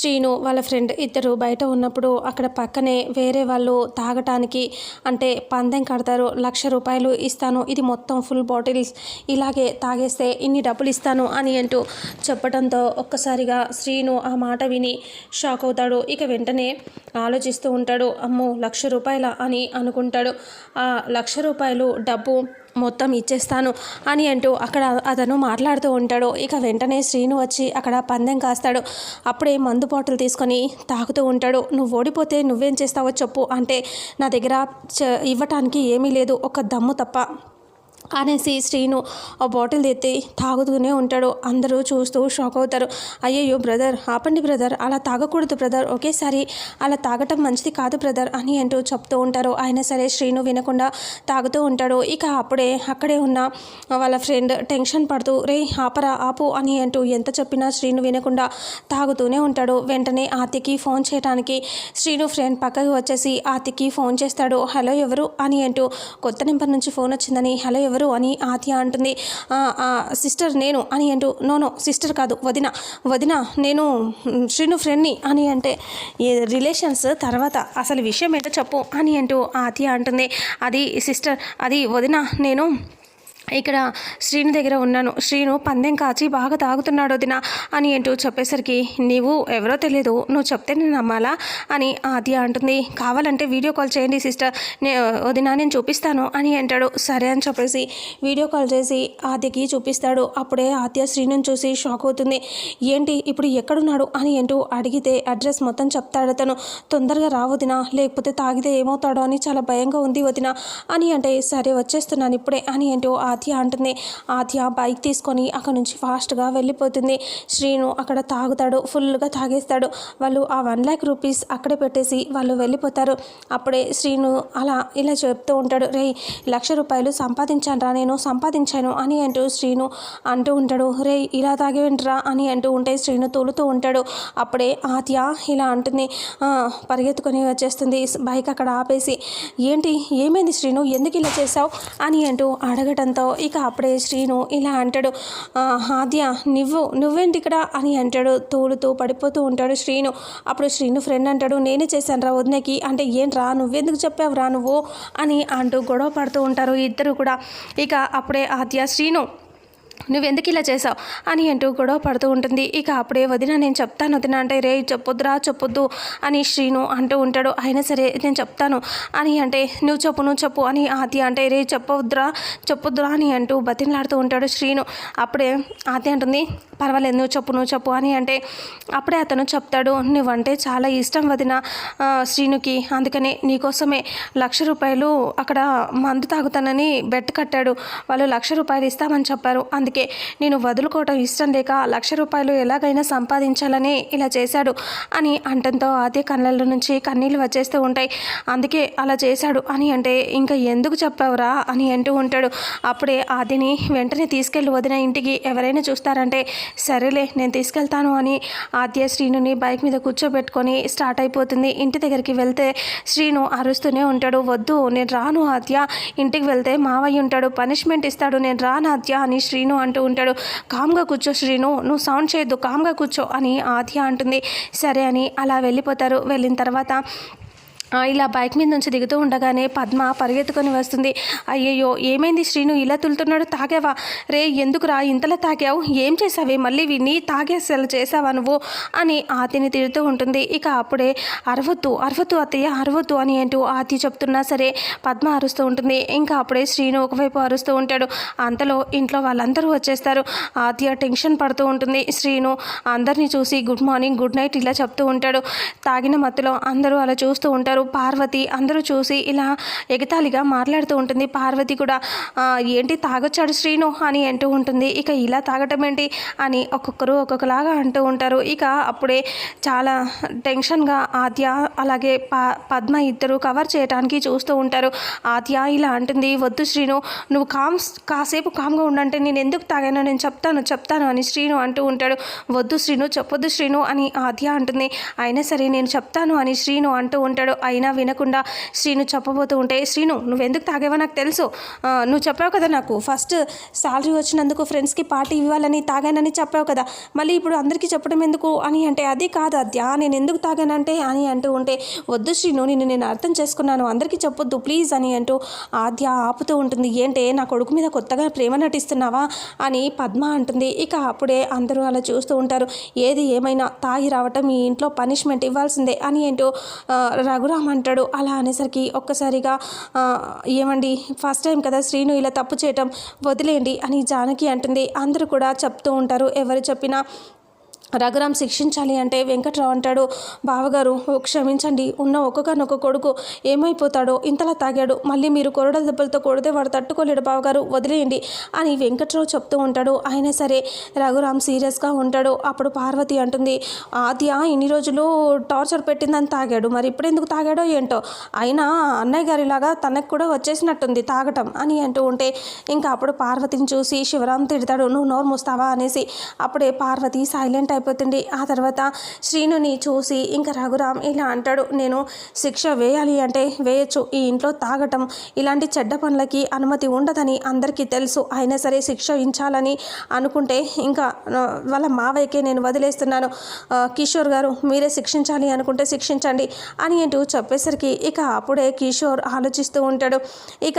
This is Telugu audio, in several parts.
శ్రీను వాళ్ళ ఫ్రెండ్ ఇద్దరు బయట ఉన్నప్పుడు అక్కడ పక్కనే వేరే వాళ్ళు తాగటానికి అంటే పందెం కడతారు లక్ష రూపాయలు ఇస్తాను ఇది మొత్తం ఫుల్ బాటిల్స్ ఇలాగే తాగేస్తే ఇన్ని డబ్బులు ఇస్తాను అని అంటూ చెప్పడంతో ఒక్కసారిగా శ్రీను ఆ మాట విని షాక్ అవుతాడు. ఇక వెంటనే ఆలోచిస్తూ ఉంటాడు అమ్మో లక్ష రూపాయల అని అనుకుంటాడు. ఆ లక్ష రూపాయలు డబ్బు మొత్తం ఇచ్చేస్తాను అని అంటూ అక్కడ అతను మాట్లాడుతూ ఉంటాడు. ఇక వెంటనే శ్రీను వచ్చి అక్కడ పందెం కాస్తాడు. అప్పుడే మందు బాటిల్ తీసుకొని తాగుతూ ఉంటాడు. నువ్వు ఓడిపోతే నువ్వేం చేస్తావో చెప్పు అంటే నా దగ్గర చ- ఇవ్వటానికి ఏమీ లేదు. ఒక దమ్ము తప్ప. అనేసి శ్రీను ఆ బాటిల్ ఎత్తి తాగుతూనే ఉంటాడు. అందరూ చూస్తూ షాక్ అవుతారు. అయ్యయ్యో బ్రదర్ ఆపండి బ్రదర్. అలా తాగకూడదు బ్రదర్. ఒకేసారి అలా తాగటం మంచిది కాదు బ్రదర్ అని అంటూ చెప్తూ ఉంటారు. అయినా సరే శ్రీను వినకుండా తాగుతూ ఉంటాడు. ఇక అప్పుడే అక్కడే ఉన్న వాళ్ళ ఫ్రెండ్ టెన్షన్ పడుతూ రే ఆపరా ఆపు అని అంటూ ఎంత చెప్పినా శ్రీను వినకుండా తాగుతూనే ఉంటాడు. వెంటనే ఆతికి ఫోన్ చేయడానికి శ్రీను ఫ్రెండ్ పక్కకి వచ్చేసి ఆతికి ఫోన్ చేస్తాడు. హలో ఎవరు? అని అంటూ కొత్త నెంబర్ నుంచి ఫోన్ వచ్చిందని హలో ఎవరు? అని ఆత్య అంటుంది. "ఆ, సిస్టర్ నేను అని అంటూ నోనో సిస్టర్ కాదు వదిన వదిన నేను శ్రీను ఫ్రెండ్ని అని అంటే రిలేషన్స్ తర్వాత అసలు విషయం ఏంటో చెప్పు అని అంటూ ఆత్య అంటుంది. అది సిస్టర్ అది వదిన నేను ఇక్కడ శ్రీను దగ్గర ఉన్నాను. శ్రీను పందెం కాచి బాగా తాగుతున్నాడు వదిన అని అంటూ చెప్పేసరికి నీవు ఎవరో తెలియదు నువ్వు చెప్తే నేను నమ్మాలా? అని ఆద్య అంటుంది. కావాలంటే వీడియో కాల్ చేయండి సిస్టర్. నే వదిన నేను చూపిస్తాను. అని అంటాడు. సరే అని చెప్పేసి వీడియో కాల్ చేసి ఆద్యకి చూపిస్తాడు. అప్పుడే ఆద్య శ్రీను చూసి షాక్ అవుతుంది. ఏంటి ఇప్పుడు ఎక్కడున్నాడు? అని ఏంటో అడిగితే అడ్రస్ మొత్తం చెప్తాడు అతను. తొందరగా రా వదిన లేకపోతే తాగితే ఏమవుతాడో అని చాలా భయంగా ఉంది వదిన. అని అంటే సరే వచ్చేస్తున్నాను ఇప్పుడే అని అంటూ ఆద్య అంటుంది. ఆద్య బైక్ తీసుకొని అక్కడ నుంచి ఫాస్ట్గా వెళ్ళిపోతుంది. శ్రీను అక్కడ తాగుతాడు ఫుల్గా తాగేస్తాడు. వాళ్ళు ఆ వన్ ల్యాక్ రూపీస్ అక్కడే పెట్టేసి వాళ్ళు వెళ్ళిపోతారు. అప్పుడే శ్రీను అలా ఇలా చెప్తూ ఉంటాడు. రే లక్ష రూపాయలు సంపాదించాను రా నేను సంపాదించాను అని అంటూ శ్రీను అంటూ ఉంటాడు. రే ఇలా తాగేంట్రా అని అంటూ ఉంటే శ్రీను తోలుతూ ఉంటాడు. అప్పుడే ఆద్య ఇలా అంటుంది. పరిగెత్తుకొని వచ్చేస్తుంది. బైక్ అక్కడ ఆపేసి ఏంటి ఏమైంది శ్రీను? ఎందుకు ఇలా చేసావు అని అంటూ అడగటంతో ఇక అప్పుడే శ్రీను ఇలా అంటాడు ఆద్య నువ్వు నువ్వేంటి ఇక్కడ అని అంటాడు తోలుతూ పడిపోతూ ఉంటాడు శ్రీను. అప్పుడు శ్రీను ఫ్రెండ్ అంటాడు నేనే చేశాను రా వదినకి అంటే ఏం రా నువ్వెందుకు చెప్పావు రా నువ్వు? అని అంటూ గొడవ పడుతూ ఉంటారు ఇద్దరు కూడా. ఇక అప్పుడే ఆద్య శ్రీను నువ్వెందుకు ఇలా చేసావు? అని అంటూ గొడవ పడుతూ ఉంటుంది. ఇక అప్పుడే వదిన నేను చెప్తాను వదిన అంటే రే చెప్పొద్దురా చెప్పొద్దు అని శ్రీను అంటూ ఉంటాడు. అయినా సరే నేను చెప్తాను అని అంటే నువ్వు చెప్పు నువ్వు చెప్పు అని ఆతి అంటే రే చెప్పొద్దురా చెప్పొద్దురా అని అంటూ బతిలాడుతూ ఉంటాడు శ్రీను. అప్పుడే ఆతి అంటుంది పర్వాలేదు నువ్వు చెప్పు నువ్వు చెప్పు అని అంటే అప్పుడే అతను చెప్తాడు నువ్వంటే చాలా ఇష్టం వదిన శ్రీనుకి. అందుకనే నీకోసమే లక్ష రూపాయలు అక్కడ మందు తాగుతానని బెట్ కట్టాడు. వాళ్ళు లక్ష రూపాయలు ఇస్తామని చెప్పారు. అందుకే నేను వదులుకోవటం ఇష్టం లేక లక్ష రూపాయలు ఎలాగైనా సంపాదించాలని ఇలా చేశాడు అని అంటంతో ఆద్య కళ్ళ నుంచి కన్నీళ్ళు వచ్చేస్తూ ఉంటాయి. అందుకే అలా చేశాడు అని అంటే ఇంకా ఎందుకు చెప్పావురా అని అంటూ ఉంటాడు. అప్పుడే ఆదిని వెంటనే తీసుకెళ్ళి వదిన ఇంటికి ఎవరైనా చూస్తారంటే సరేలే నేను తీసుకెళ్తాను అని ఆద్య శ్రీనుని బైక్ మీద కూర్చోబెట్టుకొని స్టార్ట్ అయిపోతుంది. ఇంటి దగ్గరికి వెళ్తే శ్రీను అరుస్తూనే ఉంటాడు. వద్దు నేను రాను ఆద్య. ఇంటికి వెళ్తే మావయ్య ఉంటాడు. పనిష్మెంట్ ఇస్తాడు. నేను రాను ఆద్య అని శ్రీను అంటూ ఉంటాడు. కామ్గా కూర్చో శ్రీను నువ్వు సౌండ్ చేయొద్దు కామ్గా కూర్చో అని ఆద్య అంటుంది. సరే అని అలా వెళ్ళిపోతారు. వెళ్ళిన తర్వాత ఇలా బైక్ మీద నుంచి దిగుతూ ఉండగానే పద్మ పరిగెత్తుకొని వస్తుంది. అయ్యయ్యో ఏమైంది శ్రీను? ఇలా తులుతున్నాడు తాగావా? రే ఎందుకురా ఇంతలా తాగావు? ఏం చేసావే మళ్ళీ విని తాగేసేలా చేసావా నువ్వు? అని ఆతిని తిడుతూ ఉంటుంది. ఇక అప్పుడే అరవద్దు అరవద్దు అత్తయ్య అరవద్దు అని అంటూ ఆతి చెప్తున్నా సరే పద్మ అరుస్తూ ఉంటుంది. ఇంకా అప్పుడే శ్రీను ఒకవైపు అరుస్తూ ఉంటాడు. అంతలో ఇంట్లో వాళ్ళందరూ వచ్చేస్తారు. ఆతి టెన్షన్ పడుతూ ఉంటుంది. శ్రీను అందరినీ చూసి గుడ్ మార్నింగ్ గుడ్ నైట్ ఇలా చెప్తూ ఉంటాడు. తాగిన మత్తులో అందరూ అలా చూస్తూ ఉంటారు. పార్వతి అందరూ చూసి ఇలా ఎగతాళిగా మాట్లాడుతూ ఉంటుంది. పార్వతి కూడా ఏంటి తాగొచ్చాడు శ్రీను? అని అంటూ ఉంటుంది. ఇక ఇలా తాగటం ఏంటి? అని ఒక్కొక్కరు ఒక్కొక్కలాగా అంటూ ఉంటారు. ఇక అప్పుడే చాలా టెన్షన్గా ఆద్య అలాగే ప పద్మ ఇద్దరు కవర్ చేయడానికి చూస్తూ ఉంటారు. ఆద్య ఇలా అంటుంది వద్దు శ్రీను నువ్వు కామ్ కాసేపు కామ్గా ఉండంటే నేను ఎందుకు తాగానో నేను చెప్తాను చెప్తాను అని శ్రీను అంటూ ఉంటాడు. వద్దు శ్రీను చెప్పొద్దు శ్రీను అని ఆద్య అంటుంది. అయినా సరే నేను చెప్తాను అని శ్రీను అంటూ ఉంటాడు. అయినా వినకుండా శ్రీను చెప్పబోతూ ఉంటే శ్రీను నువ్వెందుకు తాగేవో నాకు తెలుసు. నువ్వు చెప్పావు కదా నాకు. ఫస్ట్ శాలరీ వచ్చినందుకు ఫ్రెండ్స్కి పార్టీ ఇవ్వాలని తాగానని చెప్పావు కదా. మళ్ళీ ఇప్పుడు అందరికీ చెప్పడం ఎందుకు అని అంటే అది కాదు అద్యా నేను ఎందుకు తాగానంటే అని అంటూ ఉంటే వద్దు శ్రీను నిన్ను నేను అర్థం చేసుకున్నాను. అందరికీ చెప్పొద్దు ప్లీజ్ అని అంటూ ఆద్య ఆపుతూ ఉంటుంది. ఏంటే నా కొడుకు మీద కొత్తగా ప్రేమ నటిస్తున్నావా? అని పద్మ అంటుంది. ఇక అప్పుడే అందరూ అలా చూస్తూ ఉంటారు. ఏది ఏమైనా తాగి రావటం ఈ ఇంట్లో పనిష్మెంట్ ఇవ్వాల్సిందే అని ఏంటో రఘురా రఘురామ్ అంటాడు. అలా అనేసరికి ఒక్కసారిగా ఏమండి? ఫస్ట్ టైం కదా శ్రీను ఇలా తప్పు చేయటం వదిలేయండి అని జానకి అంటుంది. అందరూ కూడా చెప్తూ ఉంటారు. ఎవరు చెప్పినా రఘురామ్ శిక్షించాలి అంటే వెంకట్రావు అంటాడు బావగారు క్షమించండి. ఉన్న ఒక్కగానొక్క కొడుకు ఏమైపోతాడో ఇంతలా తాగాడు. మళ్ళీ మీరు కొరడ దెబ్బలతో కొడితే వాడు తట్టుకోలేడు బావగారు వదిలేయండి అని వెంకట్రావు చెప్తూ ఉంటాడు. అయినా సరే రఘురామ్ సీరియస్గా ఉంటాడు. అప్పుడు పార్వతి అంటుంది ఆద్య ఇన్ని రోజులు టార్చర్ పెట్టిందని తాగాడు. మరి ఇప్పుడు ఎందుకు తాగాడో ఏంటో? అయినా అన్నయ్య గారిలాగా తనకు కూడా వచ్చేసినట్టుంది తాగటం అని అంటూ ఉంటే ఇంకా అప్పుడు పార్వతిని చూసి శివరామ్ తిడతాడు. నువ్వు నోరు మూస్తావా? అనేసి. అప్పుడే పార్వతి సైలెంట్ అయిపోతుంది. ఆ తర్వాత శ్రీనుని చూసి ఇంకా రఘురామ్ ఇలా అంటాడు నేను శిక్ష వేయాలి అంటే వేయచ్చు. ఈ ఇంట్లో తాగటం ఇలాంటి చెడ్డ పనులకి అనుమతి ఉండదని అందరికీ తెలుసు. అయినా సరే శిక్ష ఇచ్చాలని అనుకుంటే ఇంకా వాళ్ళ మావయ్యకే నేను వదిలేస్తున్నాను. కిషోర్ గారు మీరే శిక్షించాలి అనుకుంటే శిక్షించండి అని అంటూ చెప్పేసరికి ఇక అప్పుడే కిషోర్ ఆలోచిస్తూ ఉంటాడు. ఇక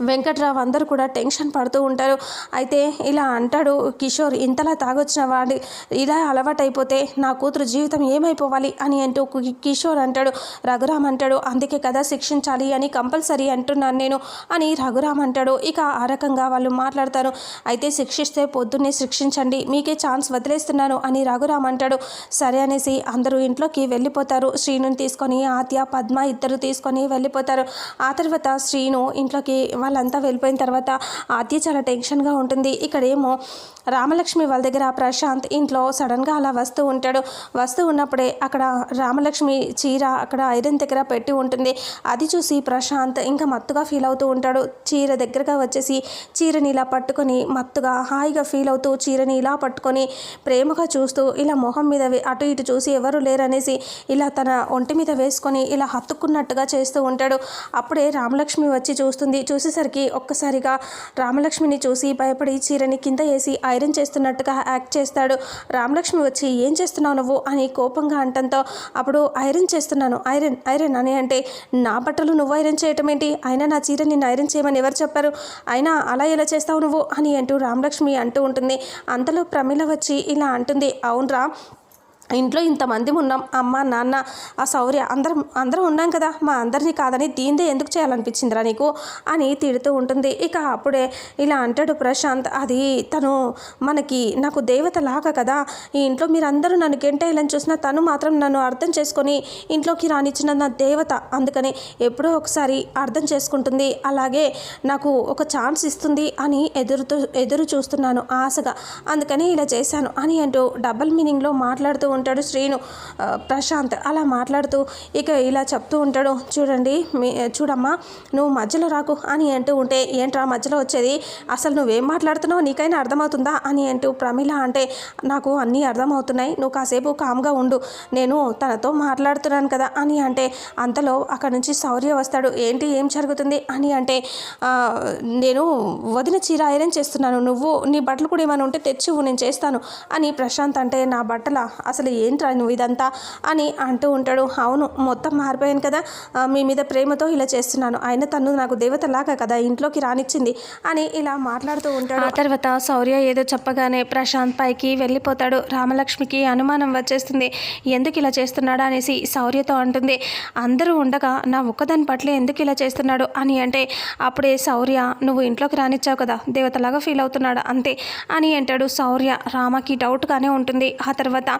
వెంకట్రావు అందరూ కూడా టెన్షన్ పడుతూ ఉంటారు. అయితే ఇలా అంటాడు కిషోర్ ఇంతలా తాగొచ్చిన వాడి ఇలా అలవాటైపోతే నా కూతురు జీవితం ఏమైపోవాలి? అని అంటూ కిషోర్ అంటాడు. రఘురామ్ అంటాడు అందుకే కదా శిక్షించాలి అని కంపల్సరీ అంటున్నాను నేను అని రఘురామ్ అంటాడు. ఇక ఆ రకంగా వాళ్ళు మాట్లాడతారు. అయితే శిక్షిస్తే పొద్దున్నే శిక్షించండి మీకే ఛాన్స్ వదిలేస్తున్నాను అని రఘురామ్ అంటాడు. సరే అనేసి అందరూ ఇంట్లోకి వెళ్ళిపోతారు. శ్రీనుని తీసుకొని ఆత్య పద్మ ఇద్దరు తీసుకొని వెళ్ళిపోతారు. ఆ తర్వాత శ్రీను ఇంట్లోకి వాళ్ళంతా వెళ్ళిపోయిన తర్వాత ఆద్య చాలా టెన్షన్గా ఉంటుంది. ఇక్కడేమో రామలక్ష్మి వాళ్ళ దగ్గర ప్రశాంత్ ఇంట్లో సడన్గా అలా వస్తూ ఉంటాడు. వస్తూ ఉన్నప్పుడే అక్కడ రామలక్ష్మి చీర అక్కడ ఐరన్ దగ్గర పెట్టి ఉంటుంది. అది చూసి ప్రశాంత్ ఇంకా మత్తుగా ఫీల్ అవుతూ ఉంటాడు. చీర దగ్గరగా వచ్చేసి చీరని ఇలా పట్టుకొని మత్తుగా హాయిగా ఫీల్ అవుతూ చీరని ఇలా పట్టుకొని ప్రేమగా చూస్తూ ఇలా మొహం మీద అటు ఇటు చూసి ఎవరు లేరనేసి ఇలా తన ఒంటి మీద వేసుకొని ఇలా హత్తుకున్నట్టుగా చేస్తూ ఉంటాడు. అప్పుడే రామలక్ష్మి వచ్చి చూస్తుంది. చూసి చూసేసరికి ఒక్కసారిగా రామలక్ష్మిని చూసి భయపడి చీరని కింద వేసి ఐరన్ చేస్తున్నట్టుగా యాక్ట్ చేస్తాడు. రామలక్ష్మి వచ్చి ఏం చేస్తున్నావు నువ్వు? అని కోపంగా అంటంతో అప్పుడు ఐరన్ చేస్తున్నాను. ఐరన్ ఐరన్ అని అంటే నా బట్టలు నువ్వు ఐరన్ చేయటం ఏంటి అయినా నా చీర నిన్ను ఐరన్ చేయమని ఎవరు చెప్పారు? అయినా అలా ఎలా చేస్తావు నువ్వు? అని అంటూ రామలక్ష్మి అంటూ ఉంటుంది. అంతలో ప్రమిళ వచ్చి ఇలా అంటుంది అవునరా ఇంట్లో ఇంతమంది ఉన్నాం. అమ్మ నాన్న ఆ శౌర్య అందరం అందరం ఉన్నాం కదా. మా అందరినీ కాదని దీందే ఎందుకు చేయాలనిపించిందిరా నీకు? అని తిడుతూ ఉంటుంది. ఇక అప్పుడే ఇలా అంటాడు ప్రశాంత్. అది తను మనకి నాకు దేవత లాగా కదా. ఈ ఇంట్లో మీరందరూ నన్ను గెంటేయాలని చూసినా తను మాత్రం నన్ను అర్థం చేసుకొని ఇంట్లోకి రానిచ్చిన నా దేవత. అందుకని ఎప్పుడో ఒకసారి అర్థం చేసుకుంటుంది. అలాగే నాకు ఒక ఛాన్స్ ఇస్తుంది అని ఎదురుతూ ఎదురు చూస్తున్నాను ఆశగా. అందుకని ఇలా చేశాను అని అంటూ డబల్ మీనింగ్లో మాట్లాడుతూ ఉంటాడు శ్రీను ప్రశాంత్. అలా మాట్లాడుతూ ఇక ఇలా చెప్తూ ఉంటాడు చూడండి మీ చూడమ్మా నువ్వు మధ్యలో రాకు అని అంటూ ఉంటే ఏంట్రా మధ్యలో వచ్చేది? అసలు నువ్వేం మాట్లాడుతున్నావు నీకైనా అర్థమవుతుందా? అని అంటూ ప్రమిళ అంటే నాకు అన్నీ అర్థమవుతున్నాయి నువ్వు కాసేపు కామ్గా ఉండు నేను తనతో మాట్లాడుతున్నాను కదా అని అంటే అంతలో అక్కడ నుంచి శౌర్య వస్తాడు ఏంటి ఏం జరుగుతుంది? అని అంటే నేను వదిన చీర ఐరన్ చేస్తున్నాను నువ్వు నీ బట్టలు కూడా ఏమైనా ఉంటే తెచ్చి నేను చేస్తాను అని ప్రశాంత్ అంటే నా బట్టల అసలు ఏంట్రా నువ్వు ఇదంతా అని అంటూ ఉంటాడు. అవును మొత్తం మారిపోయాను కదా. మీ మీద ప్రేమతో ఇలా చేస్తున్నాను. ఆయన తను నాకు దేవతలాగా కదా ఇంట్లోకి రానిచ్చింది అని ఇలా మాట్లాడుతూ ఉంటాడు. ఆ తర్వాత శౌర్య ఏదో చెప్పగానే ప్రశాంత్ పైకి వెళ్ళిపోతాడు. రామలక్ష్మికి అనుమానం వచ్చేస్తుంది. ఎందుకు ఇలా చేస్తున్నాడా అనేసి శౌర్యతో అంటుంది. అందరూ ఉండగా నా ఒక్కదాని పట్ల ఎందుకు ఇలా చేస్తున్నాడు అని అంటే అప్పుడే శౌర్య నువ్వు ఇంట్లోకి రానిచ్చావు కదా దేవతలాగా ఫీల్ అవుతున్నాడు అంతే అని అంటాడు శౌర్య రామకి డౌట్గానే ఉంటుంది. ఆ తర్వాత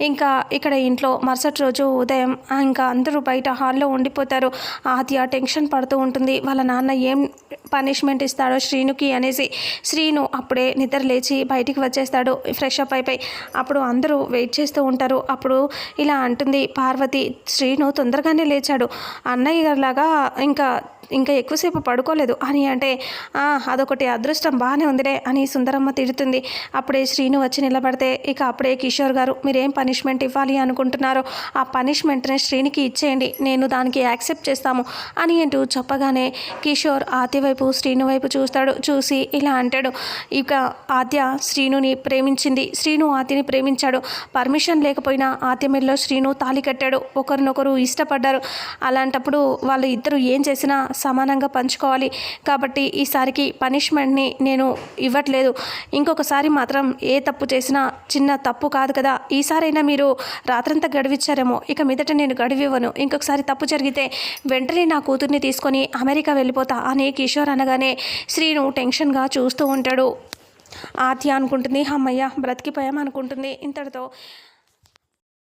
ఇంకా ఇక్కడ ఇంట్లో మరుసటి రోజు ఉదయం ఇంకా అందరూ బయట హాల్లో ఉండిపోతారు. ఆద్య టెన్షన్ పడుతూ ఉంటుంది. వాళ్ళ నాన్న ఏం పనిష్మెంట్ ఇస్తాడో శ్రీనుకి అనేసి శ్రీను అప్పుడే నిద్ర లేచి బయటికి వచ్చేస్తాడు. ఫ్రెష్ అప్ అయిపోయి అప్పుడు అందరూ వెయిట్ చేస్తూ ఉంటారు. అప్పుడు ఇలా అంటుంది పార్వతి శ్రీను తొందరగానే లేచాడు. అన్నయ్య గారిలాగా ఇంకా ఇంకా ఎక్కువసేపు పడుకోలేదు. అని అంటే అదొకటి అదృష్టం బాగానే ఉందిలే అని సుందరమ్మ తిడుతుంది. అప్పుడే శ్రీను వచ్చి నిలబడితే ఇక అప్పుడే కిషోర్ గారు మీరేం పనిష్మెంట్ ఇవ్వాలి అనుకుంటున్నారో ఆ పనిష్మెంట్ని శ్రీనికి ఇచ్చేయండి. నేను దానికి యాక్సెప్ట్ చేస్తాము అని అంటూ చెప్పగానే కిషోర్ ఆద్య వైపు శ్రీను వైపు చూస్తాడు. చూసి ఇలా అంటాడు. ఇక ఆద్య శ్రీనుని ప్రేమించింది. శ్రీను ఆద్యని ప్రేమించాడు. పర్మిషన్ లేకపోయినా ఆద్య శ్రీను తాళి కట్టాడు. ఒకరినొకరు ఇష్టపడ్డారు. అలాంటప్పుడు వాళ్ళు ఇద్దరు ఏం చేసినా సమానంగా పంచుకోవాలి. కాబట్టి ఈసారికి పనిష్మెంట్ని నేను ఇవ్వట్లేదు. ఇంకొకసారి మాత్రం ఏ తప్పు చేసినా చిన్న తప్పు కాదు కదా. ఈసారైనా మీరు రాత్రంతా గడివిచ్చారేమో ఇక మీదట నేను గడివివ్వను. ఇంకొకసారి తప్పు జరిగితే వెంటనే నా కూతుర్ని తీసుకొని అమెరికా వెళ్ళిపోతా అని కిషోర్ అనగానే శ్రీను టెన్షన్గా చూస్తూ ఉంటాడు. ఆత్య అనుకుంటుంది అమ్మయ్య బ్రతికిపోయాం అనుకుంటుంది ఇంతటితో